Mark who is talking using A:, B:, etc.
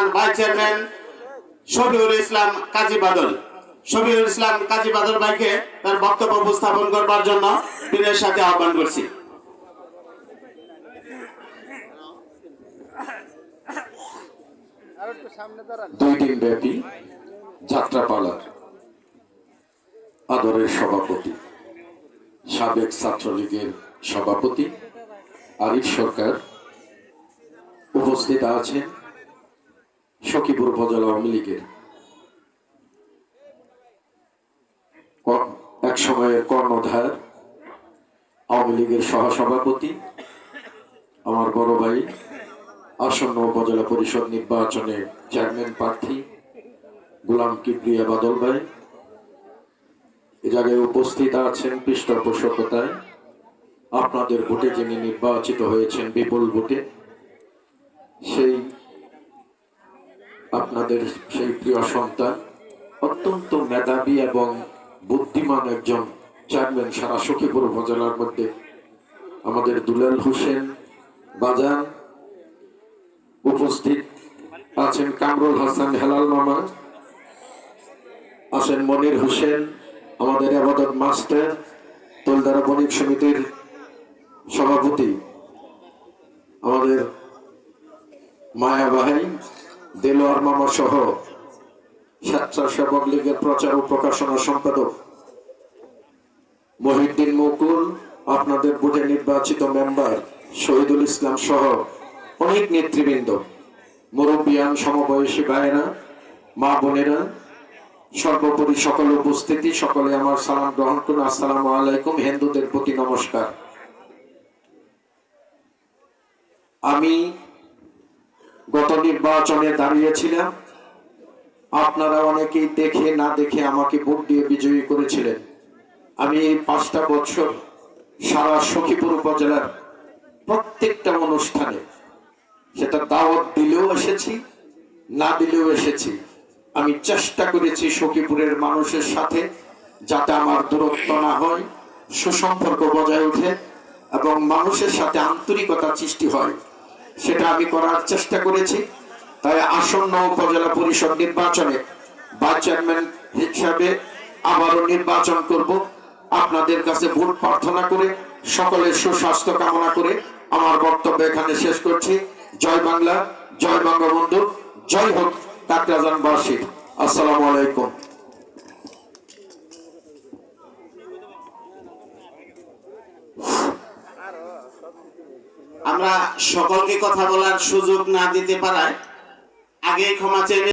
A: বর্তমান vice chairman Shafiul Islam Kazi Badal. Shafiul Islam Kazi Badal ভাইকে তার বক্তব্য উপস্থাপন করবার জন্য দিনের সাথে আহ্বান করছি।
B: দুই দিন ব্যাপী যাত্রাপালার আদরের সভাপতি, সাবেক ছাত্রলীগের সভাপতি আরিফ সরকার উপস্থিত আছেন। সখীপুর উপজেলা আওয়ামী লীগের। এক সময়ের কর্ণধার, আওয়ামী লীগের সহসভাপতি, আমার বড় ভাই, আসন্ন উপজেলা পরিষদ নির্বাচনে চেয়ারম্যান প্রার্থী, গোলাম কিবরিয়া বাদল ভাই। এ জায়গায় উপস্থিত আছেন পৃষ্ঠপোষকতায়। আপনাদের ভোটে যিনি নির্বাচিত হয়েছেন বিপুল ভোটে, সেই আপনাদের সেই প্রিয় সন্তান, অত্যন্ত মেধাবী এবং বুদ্ধিমান একজন চেয়ারম্যান সারা সখীপুর উপজেলার মধ্যে। আমাদের দুলাল হোসেন বাজান উপস্থিত আছেন কামরুল হাসান হেলাল মামা, আছেন মনির হোসেন, আমাদের আবাদত মাস্টার, তোলদারা বণিক সমিতির সভাপতি, আমাদের মায়া বাহাই দেলোয়ার মামা সহ স্বেচ্ছাসেবক লীগের প্রচার ও প্রকাশনা সম্পাদক। মহিউদ্দিন মুকুল, আপনাদের নির্বাচিত মেম্বার শহীদুল ইসলাম সহ অনেক নেতৃবৃন্দ। মুরব্বিয়ান, সমবয়সী ভাইয়েরা, মা বোনেরা, সর্বোপরি সকল উপস্থিতি, সকলে আমার সালাম গ্রহণ করুন। আসসালামু আলাইকুম, হিন্দুদের প্রতি নমস্কার। আমি নির্বাচনে দাঁড়িয়েছিলাম আপনারা অনেকেই দেখে না দেখে আমাকে ভোট দিয়ে বিজয়ী করেছিলেন। আমি এই পাঁচটা বছর সারা সখীপুর উপজেলার প্রত্যেকটা অনুষ্ঠানে সেটা দাওয়াত দিলেও এসেছি, না দিলেও এসেছি। আমি চেষ্টা করেছি সখীপুরের মানুষের সাথে যাতে আমার দূরত্ব না হয়, সুসম্পর্ক বজায় ওঠে এবং মানুষের সাথে আন্তরিকতা সৃষ্টি হয়। সেটা আমি করার চেষ্টা করেছি। তাই আসন্ন উপজেলা পরিষদ নির্বাচনে ভাইস চেয়ারম্যান হিসাবে আবারও নির্বাচন করব। আপনাদের কাছে ভোট প্রার্থনা করে, সকলের সুস্বাস্থ্য কামনা করে আমার বক্তব্য এখানে শেষ করছি। জয় বাংলা, জয় বঙ্গবন্ধু, জয় হোক কাকরাজানবাসী আসসালামু আলাইকুম।
A: আমরা সকলকে কথা বলার সুযোগ না দিতে পারায় আগেই ক্ষমা চেয়ে